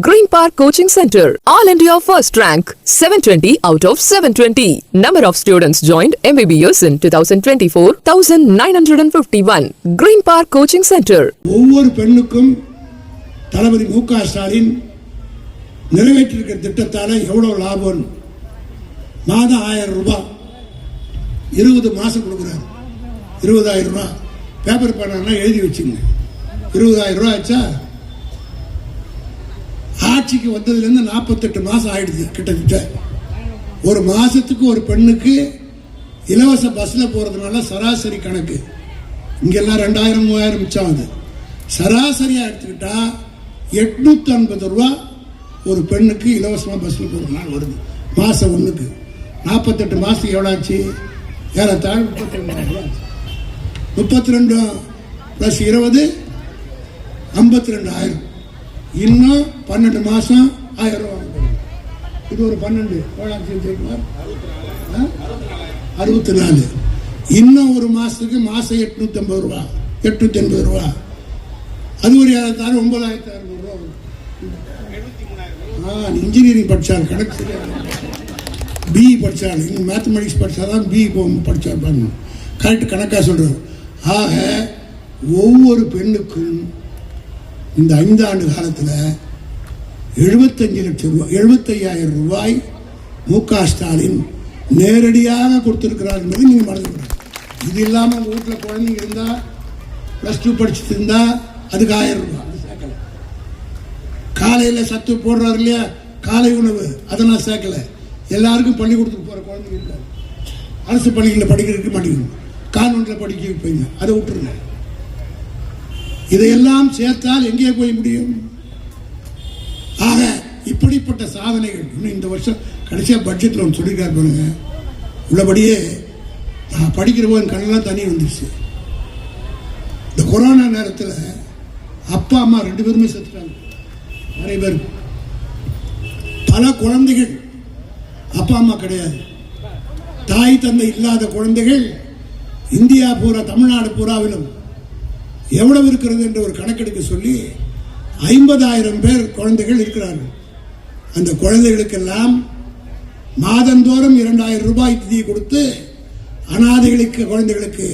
Green Park coaching centre all India first rank seven twenty out of seven twenty number of students join MBBS in two thousand twenty four thousand nine hundred and fifty one Green Park coaching centre ஒவ்வொரு பெண்ணுக்கும் தளபதி மு க ஸ்டாலின் நிறைவேற்றியிருக்கிற திட்டத்தால் எவ்வளோ லாபம்? மாதம் ஆயிரம் ரூபாய் இருபது மாதம் கொடுக்குறாரு. இருபதாயிரம் ரூபா. பேப்பர் பண்ணாங்கன்னா எழுதி வச்சுங்க இருபதாயிரம் ரூபா ஆச்சா? ஆட்சிக்கு வந்ததுலேருந்து நாற்பத்தெட்டு மாதம் ஆயிடுது கிட்டத்தட்ட. ஒரு மாதத்துக்கு ஒரு பெண்ணுக்கு இலவச பஸ்ஸில் போகிறதுனால சராசரி கணக்கு. இங்கெல்லாம் ரெண்டாயிரம் மூவாயிரம் மிச்சம் ஆகுது. சராசரியாக எடுத்துக்கிட்டால் எட்நூற்றி ஐம்பது ரூபா ஒரு பெண்ணுக்கு இலவசமாக பஸ்ஸில் போகிறதுனால நாள் வருது. மாதம் ஒன்றுக்கு நாற்பத்தெட்டு மாதத்துக்கு எவ்வளோ ஆச்சு? ஏறத்தாழ முப்பத்தி ரெண்டாயிரம் ரூபா ஆச்சு. முப்பத்தி ரெண்டு ப்ளஸ் இருபது ஐம்பத்தி ரெண்டாயிரம் இன்னும் பன்னெண்டு மாதம் ஆயிரம் ரூபா இது ஒரு பன்னெண்டு. எவ்வளோ ஆ? அறுபத்தி நாலு. இன்னும் ஒரு மாசத்துக்கு மாசம் எட்நூத்தி ஐம்பது ரூபா. எட்நூத்தி எண்பது ரூபா. அது ஒரு ஏறத்தாழ ஒன்பதாயிரத்தி அறுநூறு ரூபா வரும். ஆ இன்ஜினியரிங் படிச்சால் கணக்கு பிஇ படித்தாள் இங்கே மேத்தமெட்டிக்ஸ் படித்தாதான் பிஇ படித்தார் பாருங்க. கரெக்ட் கணக்காக சொல்கிறார் ஆக ஒவ்வொரு பெண்ணுக்கும் இந்த ஐந்தாண்டு காலத்தில் எழுபத்தஞ்சு லட்சம் ரூபாய் எழுபத்தையாயிரம் ரூபாய் மு க ஸ்டாலின் நேரடியாக கொடுத்துருக்கிறார் என்பதை நீங்கள் மறந்துவிடணும் இது இல்லாமல் உங்கள் வீட்டில் குழந்தைங்க இருந்தால் ப்ளஸ் டூ படிச்சுட்டு இருந்தால் அதுக்கு ஆயிரம் ரூபாய். அது சேர்க்கல காலையில் சத்து போடுறாரு இல்லையா? காலை உணவு. அதை நான் சேர்க்கல. எல்லாருக்கும் பள்ளிக்கூடத்துக்கு போகிற குழந்தைங்க இல்லை. அரசு பள்ளிகளில் படிக்கிறதுக்கு மாட்டேங்குது. கான்வெண்ட்டில் படிக்க வைப்பீங்க. அதை விட்டுருங்க. இதையெல்லாம் சேர்த்தால் எங்கே போய் முடியும்? ஆக இப்படிப்பட்ட சாதனைகள் இன்னும் இந்த வருஷம் கடைசியாக பட்ஜெட்டில் ஒன்று சொல்லியிருக்காரு பாருங்க. உள்ளபடியே நான் படிக்கிற போது கண்ணெல்லாம் தண்ணி வந்துருச்சு. இந்த கொரோனா நேரத்தில் அப்பா அம்மா ரெண்டு பேருமே செத்துட்டாங்க. நிறைய பேர். பல குழந்தைகள் அப்பா அம்மா கிடையாது. தாய் தந்தை இல்லாத குழந்தைகள் இந்தியா பூரா தமிழ்நாடு பூராவிலும் எவ்வளவு இருக்கிறது என்று ஒரு கணக்கெடுக்க சொல்லி ஐம்பதாயிரம் பேர் குழந்தைகள் இருக்கிறார்கள். அந்த குழந்தைகளுக்கெல்லாம் மாதந்தோறும் இரண்டாயிரம் ரூபாய் நிதியை கொடுத்து அனாதைகளுக்கு குழந்தைகளுக்கு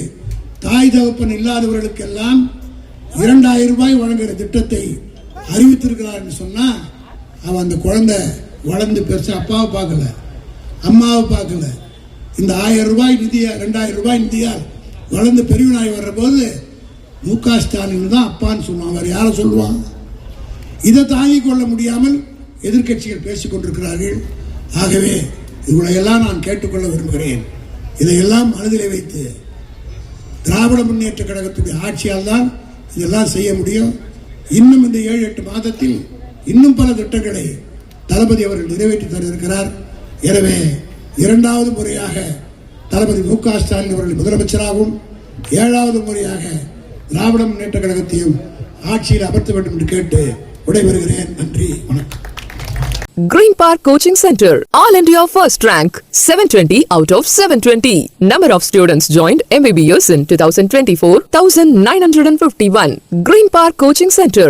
தாய் தகப்பன் இல்லாதவர்களுக்கெல்லாம் இரண்டாயிரம் ரூபாய் வழங்குகிற திட்டத்தை அறிவித்திருக்கிறார்னு சொன்னால் அவன் அந்த குழந்தை வளர்ந்து பெருசு அப்பாவை பார்க்கல அம்மாவை பார்க்கல. இந்த ஆயிரம் ரூபாய் நிதியா ரெண்டாயிரம் ரூபாய் நிதியால் வளர்ந்து பெரியவனாய் வர்ற போது மு க ஸ்டாலின் தான் அப்பான்னு சொல்லுவான் அவர் யாரை சொல்லுவான் இதை தாங்கிக் கொள்ள முடியாமல் எதிர்க்கட்சிகள் பேசிக்கொண்டிருக்கிறார்கள் ஆகவே இவளையெல்லாம் நான் கேட்டுக்கொள்ள விரும்புகிறேன். இதையெல்லாம் மனதிலே வைத்து திராவிட முன்னேற்ற கழகத்துடைய ஆட்சியால் தான் இதெல்லாம் செய்ய முடியும். இன்னும் இந்த ஏழு எட்டு மாதத்தில் இன்னும் பல திட்டங்களை தளபதி அவர்கள் நிறைவேற்றி தர இருக்கிறார் எனவே இரண்டாவது முறையாக தளபதி மு க ஸ்டாலின் அவர்கள் முதலமைச்சராகவும் ஏழாவது முறையாக திராவிட முன்னேற்ற கழகத்தையும் ஆட்சியில் அமர்த்த வேண்டும் என்று கேட்டு விடைபெறுகிறேன் நன்றி வணக்கம் Green Park Coaching Center, All India First Rank, 720 out of 720. Number of students joined MBBS in 2024, 1951. Green Park Coaching Center,